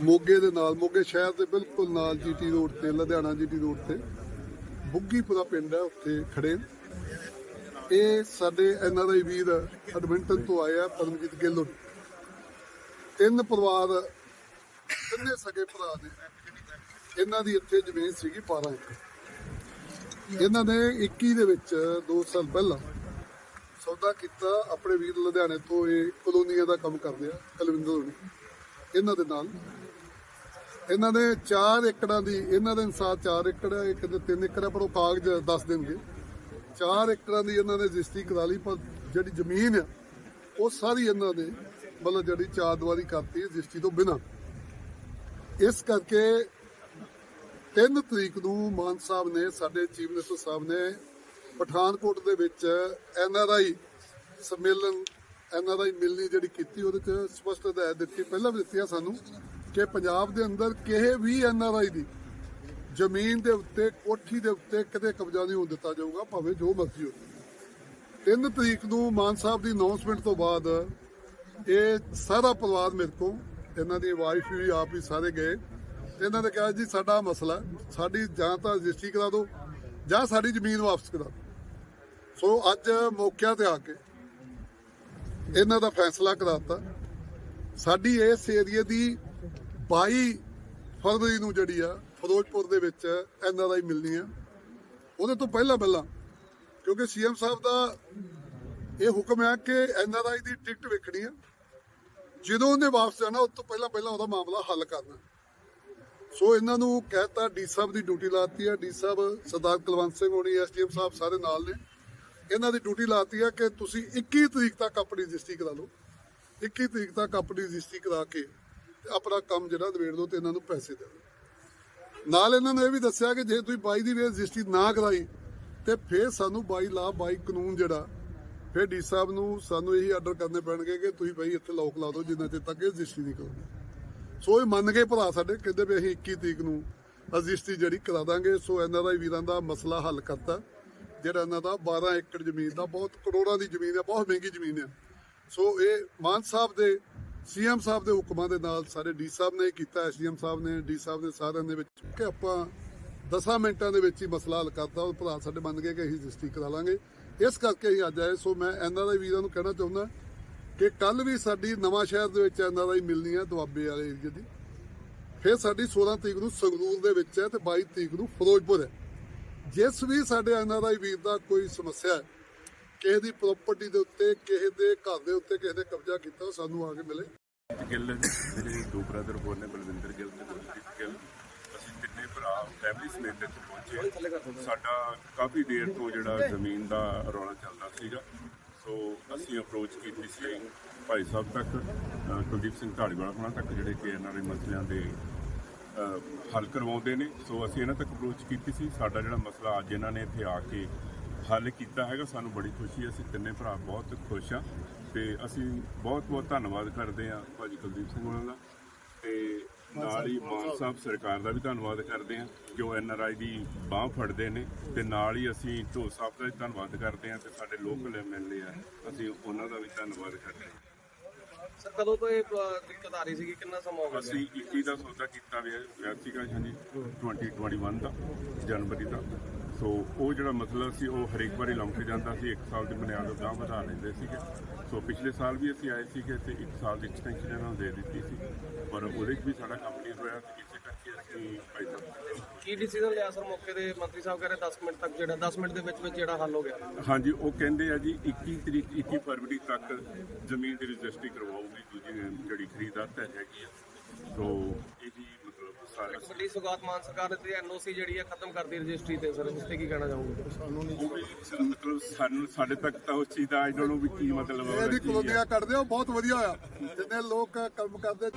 ਮੋਗੇ ਦੇ ਨਾਲ, ਮੋਗੇ ਸ਼ਹਿਰ ਦੇ ਬਿਲਕੁਲ ਨਾਲ ਜੀਟੀ ਰੋਡ ਤੇ, ਲੁਧਿਆਣਾ ਜੀਟੀ ਰੋਡ ਤੇ। ਬੁੱਗੀਪੁਰਾ ਪਿੰਡ ਹੈ ਉੱਥੇ ਖੜੇ। ਇਹ ਸਾਡੇ ਐਨਆਰਆਈ ਵੀਰ ਐਡਮਿੰਟਨ ਤੋਂ ਆਏ ਆ, ਪਰਮਜੀਤ ਗਿੱਲ ਤਿੰਨ ਪਰਿਵਾਰ, ਤਿੰਨੇ ਸਗੇ ਭਰਾ ਨੇ। ਇਹਨਾਂ ਦੀ ਇੱਥੇ ਜ਼ਮੀਨ ਸੀਗੀ 12 ਏਕੜ। ਇਹਨਾਂ ਨੇ 21 ਦੇ ਵਿੱਚ 2 ਸਾਲ ਪਹਿਲਾਂ ਸੌਦਾ ਕੀਤਾ ਆਪਣੇ ਵੀਰ ਲੁਧਿਆਣੇ ਤੋਂ, ਇਹ ਕਲੋਨੀਆਂ ਦਾ ਕੰਮ ਕਰਦੇ ਆ, ਕੁਲਵਿੰਦਰ ਹੋਣੀ। ਇਹਨਾਂ ਦੇ ਨਾਲ ਇਹਨਾਂ ਨੇ 4 ਏਕੜਾਂ ਦੀ, ਇਹਨਾਂ ਦੇ ਅਨਸਾਰ 4 ਏਕੜ ਹੈ, ਇੱਕ ਦੇ 3 ਏਕੜ ਹੈ, ਪਰ ਉਹ ਕਾਗਜ਼ ਦੱਸ ਦੇਣਗੇ। 4 ਏਕੜਾਂ ਦੀ ਇਹਨਾਂ ਨੇ ਰਜਿਸਟਰੀ ਕਰਾ ਲਈ, ਪਰ ਜਿਹੜੀ ਜ਼ਮੀਨ ਆ, ਉਹ ਸਾਰੀ ਇਹਨਾਂ ਨੇ ਮਤਲਬ ਜਿਹੜੀ ਚਾਰ ਦੀਵਾਰੀ ਕਰਤੀ ਰਜਿਸਟਰੀ ਤੋਂ ਬਿਨਾਂ। ਇਸ ਕਰਕੇ 3 ਤਰੀਕ ਨੂੰ ਮਾਨ ਸਾਹਿਬ ਨੇ, ਸਾਡੇ ਚੀਫ ਮਿਨਿਸਟਰ ਸਾਹਿਬ ਨੇ ਪਠਾਨਕੋਟ ਦੇ ਵਿੱਚ ਐਨ ਆਰ ਆਈ ਸੰਮੇਲਨ, ਐਨ ਆਰ ਆਈ ਮਿਲਣੀ ਜਿਹੜੀ ਕੀਤੀ, ਉਹਦੇ ਚ ਸਪਸ਼ਟ ਹਦਾਇਤ ਦਿੱਤੀ, ਪਹਿਲਾਂ ਵੀ ਦਿੱਤੀ ਆ ਸਾਨੂੰ। ਕਿ ਪੰਜਾਬ ਦੇ ਅੰਦਰ ਕਿਸੇ ਵੀ ਐਨ ਆਰ ਆਈ ਦੀ ਜ਼ਮੀਨ ਦੇ ਉੱਤੇ, ਕੋਠੀ ਦੇ ਉੱਤੇ ਕਿਤੇ ਕਬਜ਼ਾ ਨਹੀਂ ਹੋਣ ਦਿੱਤਾ ਜਾਊਗਾ, ਭਾਵੇਂ ਜੋ ਮਰਜ਼ੀ ਹੋਵੇ। 3 ਤਰੀਕ ਨੂੰ ਮਾਨ ਸਾਹਿਬ ਦੀ ਅਨਾਉਂਸਮੈਂਟ ਤੋਂ ਬਾਅਦ ਇਹ ਸਾਰਾ ਪਰਿਵਾਰ ਮੇਰੇ ਕੋਲ, ਇਹਨਾਂ ਦੀ ਵਾਈਫ ਵੀ ਆਪ ਹੀ ਸਾਰੇ ਗਏ। ਤੇ ਇਹਨਾਂ ਨੇ ਕਿਹਾ, ਜੀ, ਸਾਡਾ ਮਸਲਾ, ਸਾਡੀ ਜਾਂ ਤਾਂ ਰਜਿਸਟਰੀ ਕਰਾ ਦਿਓ ਜਾਂ ਸਾਡੀ ਜ਼ਮੀਨ ਵਾਪਸ ਕਰਾ ਦਿਓ। ਸੋ ਅੱਜ ਮੌਕਿਆਂ ਤੇ ਆ ਕੇ ਇਹਨਾਂ ਦਾ ਫੈਸਲਾ ਕਰਾਤਾ। ਸਾਡੀ ਇਸ ਏਰੀਏ ਦੀ 22 ਫਰਵਰੀ ਨੂੰ ਜਿਹੜੀ ਆ, ਫਿਰੋਜ਼ਪੁਰ ਦੇ ਵਿੱਚ ਐੱਨ ਆਰ ਆਈ ਮਿਲਣੀ ਆ। ਉਹਦੇ ਤੋਂ ਪਹਿਲਾਂ ਪਹਿਲਾਂ, ਕਿਉਂਕਿ ਸੀਐਮ ਸਾਹਿਬ ਦਾ ਇਹ ਹੁਕਮ ਹੈ ਕਿ ਐੱਨ ਆਰ ਆਈ ਦੀ ਟਿਕਟ ਵੇਖਣੀ ਆ। ਜਦੋਂ ਉਹਨੇ ਵਾਪਸ ਜਾਣਾ, ਉਸ ਤੋਂ ਪਹਿਲਾਂ ਪਹਿਲਾਂ ਉਹਦਾ ਮਾਮਲਾ ਹੱਲ ਕਰਨਾ। ਸੋ ਇਹਨਾਂ ਨੂੰ ਕਹਿਤਾ, ਡੀ ਸਾਹਿਬ ਦੀ ਡਿਊਟੀ ਲਾਤੀ ਆ। ਡੀ ਸਾਹਿਬ, ਸਰਦਾਰ ਕੁਲਵੰਤ ਸਿੰਘ ਹੋਣੀ ਐਸਡੀਐਮ ਸਾਹਿਬ ਸਾਰੇ ਨਾਲ ਨੇ। ਇਹਨਾਂ ਦੀ ਡਿਊਟੀ ਲਾਤੀ ਆ ਕਿ ਤੁਸੀਂ 21 ਤਰੀਕ ਤੱਕ ਆਪਣੀ ਰਜਿਸਟਰੀ ਕਰਾ ਲਓ। 21 ਤਰੀਕ ਤੱਕ ਆਪਣੀ ਰਜਿਸਟਰੀ ਕਰਾ ਕੇ ਆਪਣਾ ਕੰਮ ਜਿਹੜਾ ਨਿਬੇੜ ਦਿਓ ਤੇ ਇਹਨਾਂ ਨੂੰ ਪੈਸੇ ਦੇ ਦਿਓ। ਨਾਲ ਇਹਨਾਂ ਨੇ ਇਹ ਵੀ ਦੱਸਿਆ ਕਿ ਜੇ ਤੁਸੀਂ 22 ਦੀ ਵੇ ਰਜਿਸਟਰੀ ਨਾ ਕਰਾਈ, ਤੇ ਫਿਰ ਸਾਨੂੰ 22 ਲਾ 22 ਕਾਨੂੰਨ ਜਿਹੜਾ, ਫਿਰ ਡੀ ਸਾਹਿਬ ਨੂੰ ਸਾਨੂੰ ਇਹੀ ਆਰਡਰ ਕਰਨੇ ਪੈਣਗੇ ਕਿ ਤੁਸੀਂ ਭਾਈ ਇੱਥੇ ਲੋਕ ਲਾ ਦਿਓ ਜਿੰਨਾ ਚਿਰ ਤੱਕ ਇਹ ਰਜਿਸਟਰੀ ਨਹੀਂ ਕਰੋਗੇ ਸੋ ਇਹ ਮੰਨ ਗਏ ਭਰਾ ਸਾਡੇ ਕਹਿੰਦੇ ਵੀ ਅਸੀਂ 21 ਤਰੀਕ ਨੂੰ ਰਜਿਸਟਰੀ ਜਿਹੜੀ ਕਰਾ ਦਾਂਗੇ। ਸੋ ਇਹਨਾਂ ਦਾ ਵੀਰਾਂ ਦਾ ਮਸਲਾ ਹੱਲ ਕਰਤਾ, ਜਿਹੜਾ ਇਹਨਾਂ ਦਾ 12 ਏਕੜ ਜ਼ਮੀਨ ਦਾ ਬਹੁਤ ਕਰੋੜਾਂ ਦੀ ਜ਼ਮੀਨ ਹੈ, ਬਹੁਤ ਮਹਿੰਗੀ ਜ਼ਮੀਨ ਹੈ। ਸੋ ਇਹ ਮਾਨ ਸਾਹਿਬ ਦੇ ਸੀਐਮ ਸਾਹਿਬ ਦੇ ਹੁਕਮਾਂ ਦੇ ਨਾਲ ਸਾਡੇ ਡੀ ਸਾਹਿਬ ਨੇ ਕੀਤਾ ਐਸਡੀਐਮ ਸਾਹਿਬ ਨੇ, ਡੀ ਸਾਹਿਬ ਨੇ ਸਾਰਿਆਂ ਦੇ ਵਿੱਚ ਕਿ ਆਪਾਂ 10 ਮਿੰਟਾਂ ਦੇ ਵਿੱਚ ਹੀ ਮਸਲਾ ਹੱਲ ਕਰਤਾ, ਉਹ ਭਰਾ ਸਾਡੇ ਮੰਨ ਗਏ ਕਿ ਅਸੀਂ ਰਜਿਸਟਰੀ ਕਰਾ ਲਾਂਗੇ। ਇਸ ਕਰਕੇ ਅਸੀਂ ਅੱਜ ਆਏ, ਸੋ ਮੈਂ ਇਹਨਾਂ ਦੇ ਵੀਰਾਂ ਨੂੰ ਕਹਿਣਾ ਚਾਹੁੰਦਾ ਕਿ ਕੱਲ ਵੀ ਸਾਡੀ ਨਵਾਂ ਸ਼ਹਿਰ ਦੇ ਵਿੱਚ ਇਹਨਾਂ ਦਾ ਹੀ ਮਿਲਣੀ ਹੈ ਦੁਆਬੇ ਵਾਲੇ ਏਰੀਏ ਦੀ। ਫਿਰ ਸਾਡੀ 16 ਤਰੀਕ ਨੂੰ ਸੰਗਰੂਰ ਦੇ ਵਿੱਚ ਹੈ ਤੇ 22 ਤਰੀਕ ਨੂੰ ਫਿਰੋਜ਼ਪੁਰ ਹੈ। ਜਿਸ ਵੀ ਸਾਡੇ ਐਨਆਰਆਈ ਵੀਰ ਦਾ ਕੋਈ ਸਮੱਸਿਆ ਹੈ ਕਿਸੇ ਦੀ ਪ੍ਰਾਪਰਟੀ ਦੇ ਉੱਤੇ, ਕਿਸੇ ਦੇ ਘਰ ਦੇ ਉੱਤੇ ਕਿਸੇ ਨੇ ਕਬਜ਼ਾ ਕੀਤਾ, ਸਾਨੂੰ ਆ ਕੇ ਮਿਲੇ। ਗਿੱਲ ਮੇਰੇ ਦੋ ਬ੍ਰਦਰ ਹੋਰ ਨੇ, ਬਲਵਿੰਦਰ ਗਿੱਲ ਤੇ ਗੁਰਪ੍ਰੀਤ ਗਿੱਲ। ਅਸੀਂ ਤਿੰਨੇ ਭਰਾ ਫੈਮਿਲੀ ਸਮੇਤ ਇੱਥੇ ਪਹੁੰਚੇ। ਸਾਡਾ ਕਾਫੀ ਦੇਰ ਤੋਂ ਜਿਹੜਾ ਜ਼ਮੀਨ ਦਾ ਰੌਲਾ ਚੱਲਦਾ ਸੀਗਾ। ਸੋ ਅਸੀਂ ਅਪਰੋਚ ਕੀਤੀ ਸੀ ਭਾਈ ਸਾਹਿਬ ਤੱਕ ਕੁਲਦੀਪ ਸਿੰਘ ਢਾਲੀਵਾਲ ਹੋਣਾ ਤੱਕ, ਜਿਹੜੇ ਕਿ ਇਹਨਾਂ ਦੇ ਮਸਲਿਆਂ ਦੇ ਹੱਲ ਕਰਵਾਉਂਦੇ ਨੇ। ਸੋ ਅਸੀਂ ਇਹਨਾਂ ਤੱਕ ਅਪਰੋਚ ਕੀਤੀ ਸੀ। ਸਾਡਾ ਜਿਹੜਾ ਮਸਲਾ ਅੱਜ ਇਹਨਾਂ ਨੇ ਇੱਥੇ ਆ ਕੇ ਹੱਲ ਕੀਤਾ ਹੈਗਾ ਸਾਨੂੰ ਬੜੀ ਖੁਸ਼ੀ ਹੈ ਅਸੀਂ ਤਿੰਨੇ ਭਰਾ ਬਹੁਤ ਖੁਸ਼ ਆ ਤੇ ਅਸੀਂ ਬਹੁਤ ਬਹੁਤ ਧੰਨਵਾਦ ਕਰਦੇ ਆ ਭਾਜੀ ਕੁਲਦੀਪ ਸਿੰਘ ਹੋਣਾ ਦਾ ਤੇ ਨਾਲ ਹੀ ਮਾਨ ਸਾਹਿਬ ਸਰਕਾਰ ਦਾ ਵੀ ਧੰਨਵਾਦ ਕਰਦੇ ਆ ਜੋ ਐਨ ਆਰ ਆਈ ਦੀ ਬਾਹ ਫੜਦੇ ਨੇ ਤੇ ਨਾਲ ਹੀ ਅਸੀਂ ਢੋ ਸਾਹਿਬ ਦਾ ਵੀ ਧੰਨਵਾਦ ਕਰਦੇ ਆ ਤੇ ਸਾਡੇ ਲੋਕਲ ਐਮਐਲਏ ਆ ਅਸੀਂ ਉਹਨਾਂ ਦਾ ਵੀ ਧੰਨਵਾਦ ਕਰਦੇ ਆ ਸਰ ਕਦੋਂ ਤੋਂ ਇਹ ਦਿੱਕਤ ਆ ਰਹੀ ਸੀਗੀ? ਕਿੰਨਾ ਸਮਾਂ ਹੋ ਗਿਆ? ਅਸੀਂ 21 ਦਾ ਸੌਦਾ ਕੀਤਾ ਹੋਇਆ ਹੋਇਆ ਸੀਗਾ ਹਾਂਜੀ 2021 ਦਾ ਜਨਵਰੀ ਦਾ। ਸੋ ਉਹ ਜਿਹੜਾ ਮਸਲਾ ਸੀ ਉਹ ਹਰੇਕ ਵਾਰੀ ਲੰਮਕ ਜਾਂਦਾ ਸੀ। ਇੱਕ ਸਾਲ ਦੀ ਬੁਨਿਆਦ ਉਦਾਂ ਵਧਾ ਲੈਂਦੇ ਸੀਗੇ। ਸੋ ਪਿਛਲੇ ਸਾਲ ਵੀ ਅਸੀਂ ਆਏ ਸੀਗੇ ਤੇ ਇੱਕ ਸਾਲ ਦੀ ਐਕਸਟੈਂਸ਼ਨ ਇਹਨਾਂ ਨੂੰ ਦੇ ਦਿੱਤੀ ਸੀ। ਪਰ ਉਹਦੇ 'ਚ ਵੀ ਸਾਡਾ ਕੰਮ ਨਹੀਂ ਹੋਇਆ ਤੇ ਇਸੇ ਕਰਕੇ ਅਸੀਂ ਸਾਹਿਬ ਕੀ ਡਿਸੀਜਨ ਲਿਆ ਸਰ ਮੌਕੇ ਦੇ ਮੰਤਰੀ ਸਾਹਿਬ ਕਹਿੰਦੇ 10 ਮਿੰਟ ਤੱਕ ਜਿਹੜਾ 10 ਮਿੰਟ ਦੇ ਵਿੱਚ ਵਿੱਚ ਜਿਹੜਾ ਹੱਲ ਹੋ ਗਿਆ। ਹਾਂਜੀ ਉਹ ਕਹਿੰਦੇ ਆ ਜੀ 21 ਤਰੀਕ 21 ਫਰਵਰੀ ਤੱਕ ਜ਼ਮੀਨ ਦੀ ਰਜਿਸਟਰੀ ਕਰਵਾਉਗੀ। ਦੂਜੀ ਜਿਹੜੀ ਖਰੀਦਦਾਰ ਤੈ ਹੈਗੀ ਆ। ਸੋ ਇਹਦੀ ਮਤਲਬ ਵੱਡੀ ਸੁਗਾਤ ਮਾਨ ਸਰਕਾਰ ਨੇ ਤੇ ਐਨਓਸੀ ਜਿਹੜੀ ਹੈ ਖਤਮ ਕਰਦੀ ਰਜਿਸਟਰੀ ਤੇ ਸਰ ਇਸ ਤੇ ਕੀ ਕਹਿਣਾ ਚਾਹੋਗੇ? ਉਹ ਵੀ ਸ- ਮਤਲਬ ਸਾਨੂੰ ਸਾਡੇ ਤੱਕ ਤਾਂ ਉਸ ਚੀਜ਼ ਦਾ ਆਈ ਡੋਨਟ ਨੋ ਵੀ ਕੀ ਮਤਲਬ ਹੈ ਇਹਦੀ। ਕਲੋਨੀਆਂ ਕੱਢਦੇ ਹੋ ਬਹੁਤ ਵਧੀਆ ਹੋਇਆ ਜਿੰਨੇ ਲੋਕ ਕੰਮ ਕਰਦੇ